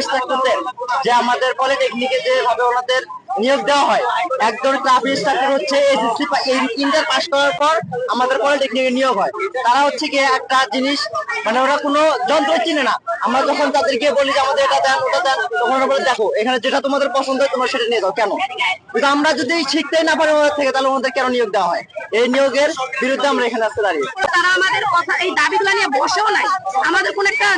ওনাদের তারা হচ্ছে কি একটা জিনিস মানে ওরা কোনো যন্ত্র চিনে না। আমরা যখন তাদেরকে বলি যে আমাদের এটা দেন, ওটা দেন, তখন বলে, দেখো, এখানে যেটা তোমাদের পছন্দ হয়, তোমরা সেটা নিয়ে যাও। কেন? কিন্তু আমরা যদি শিখতেই না পারি ওদের থেকে, তাহলে ওদের কেন নিয়োগ দেওয়া হয়? এই নিয়োগের বিরুদ্ধে আমরা এখানে আসতে দাঁড়িয়ে তারা আমাদের কথা, এই দাবিগুলো নিয়ে বসেও নাই। আমাদের কোন একটা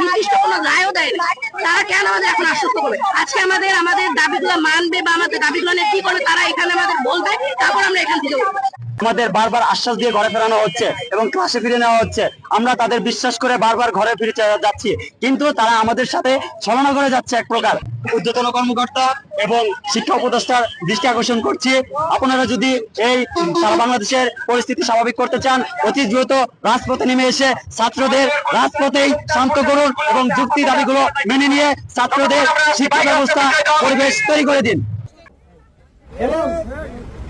নির্দিষ্ট কোনো রায়ও দেয় না তারা কেন আমাদের এখন আশ্বস্ত করবে? আজকে আমাদের আমাদের দাবিগুলো মানবে বা আমাদের দাবিগুলো নিয়ে কি করবে তারা এখানে আমাদের বলবে, তারপর আমরা এখান থেকে। আমাদের বারবার আশ্বাস দিয়ে ঘরে ফেরানো হচ্ছে এবং ক্লাসে ফিরে নেওয়া হচ্ছে। আমরা তাদের বিশ্বাস করে বারবার ঘরে ফিরে যাচ্ছি। কিন্তু তারা আমাদের সাথে ছলনা করে যাচ্ছে এক প্রকার। ঊর্ধ্বতন কর্মকর্তা এবং শিক্ষা উপদেষ্টার দৃষ্টি আকর্ষণ করছি। আপনারা যদি এই সারা বাংলাদেশের পরিস্থিতি স্বাভাবিক করতে চান, অতি দ্রুত রাজপথে নেমে এসে ছাত্রদের রাজপথেই শান্ত করুন এবং যুক্তি দাবিগুলো মেনে নিয়ে ছাত্রদের শিক্ষা ব্যবস্থা, পরিবেশ তৈরি করে দিন।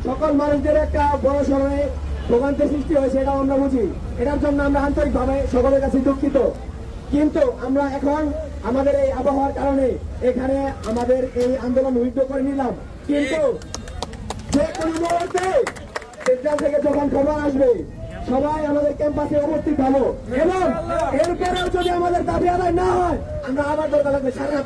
সকল মানুষদের একটা বড় সময়ে ভোগান্তি সৃষ্টি হয়েছে, এটাও আমরা বুঝি। এটার জন্য আমরা আন্তরিকভাবে সকলের কাছে দুঃখিত। কিন্তু আমরা এখন আমাদের এই আবহাওয়ার কারণে এখানে আমাদের এই আন্দোলন উইথ করে নিলাম। কিন্তু যে কোনো মুহূর্তে সেন্ট্রাল থেকে যখন খবর আসবে, সবাই আমাদের ক্যাম্পাসে উপস্থিত হব। এবং এরপরেও যদি আমাদের দাবি আদায় না হয়, আমরা আবার দরকার লাগবে সারা